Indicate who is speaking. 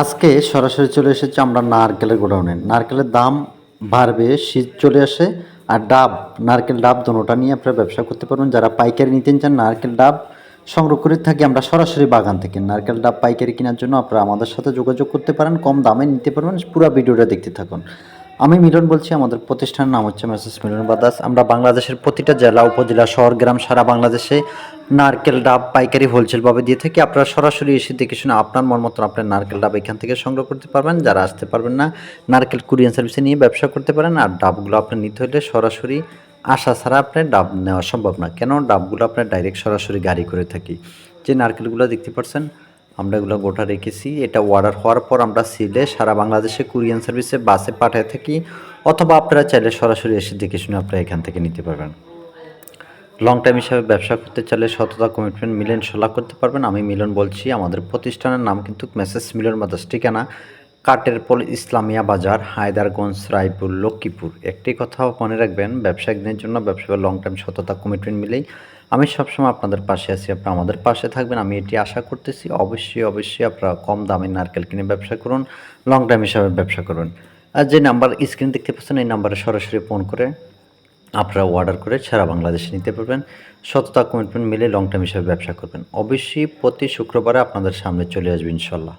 Speaker 1: আজকে সরাসরি চলে এসেছে আমরা নারকেলের গোডাউনে। নারকেলের দাম বাড়বে, শীত চলে আসে, আর ডাব, নারকেল ডাব দোনোটা নিয়ে আপনারা ব্যবসা করতে পারবেন। যারা পাইকারি নিতে চান, নারকেল ডাব সংগ্রহ করে থাকি আমরা সরাসরি বাগান থেকে। নারকেল ডাব পাইকারি কেনার জন্য আপনারা আমাদের সাথে যোগাযোগ করতে পারেন, কম দামে নিতে পারবেন। পুরো ভিডিওটা দেখতে থাকুন। আমি মিলন বলছি, আমাদের প্রতিষ্ঠানের নাম হচ্ছে মেসেস মিলন বাদাস আমরা বাংলাদেশের প্রতিটা জেলা, উপজেলা, শহর, গ্রাম, সারা বাংলাদেশে নারকেল ডাব, পাইকারি হোলসেলভাবে দিয়ে থাকি। আপনারা সরাসরি এসে দেখে শুনে আপনার মন মতন আপনার নারকেল ডাব এখান থেকে সংগ্রহ করতে পারবেন। যারা আসতে পারবেন না, নারকেল কুরিয়ান সার্ভিসে নিয়ে ব্যবসা করতে পারেন আর ডাবগুলো আপনার নিতে হলে সরাসরি আসা ছাড়া আপনার ডাব নেওয়া সম্ভব না। কেন? ডাবগুলো আপনার ডাইরেক্ট সরাসরি গাড়ি করে থাকি। যে নারকেলগুলো দেখতে পাচ্ছেন আমরা এগুলো গোটা রেখেছি। এটা অর্ডার হওয়ার পর আমরা সিলে সারা বাংলাদেশে কুরিয়ান সার্ভিসে বাসে পাঠিয়ে থাকি অথবা আপনারা চাইলে সরাসরি এসে দেখে শুনে আপনারা এখান থেকে নিতে পারবেন। লং টাইম হিসাবে ব্যবসা করতে চাইলে সততা কমিটমেন্ট মিলন সোলা করতে পারবেন। আমি মিলন বলছি, আমাদের প্রতিষ্ঠানের নাম কিন্তু মেসেজ মিলন মাদাস ঠিকানা। কাটের পল ইসলামিয়া বাজার, হায়দারগঞ্জ, রায়পুর, লক্ষ্মীপুর। একটি কথা মনে রাখবেন ব্যবসায়িকদের জন্য, ব্যবসা লং টার্ম সততা কমিটমেন্ট মিলেই। আমি সবসময় আপনাদের পাশে আছি আপনারা আমাদের পাশে থাকবেন, আমি এটি আশা করতেছি, অবশ্যই অবশ্যই আপনারা কম দামে নারকেল কিনে ব্যবসা করুন লং টাইম হিসাবে ব্যবসা করুন। আর যে নাম্বার স্ক্রিন দেখতে পাচ্ছেন, এই নাম্বারে সরাসরি ফোন করে আপনারা অর্ডার করে সারা বাংলাদেশে নিতে পারবেন। সততা কমিটমেন্ট মিলে লং টার্ম হিসাবে ব্যবসা করবেন। অবশ্যই প্রতি শুক্রবারে আপনাদের সামনে চলে আসবে, ইনশাল্লাহ।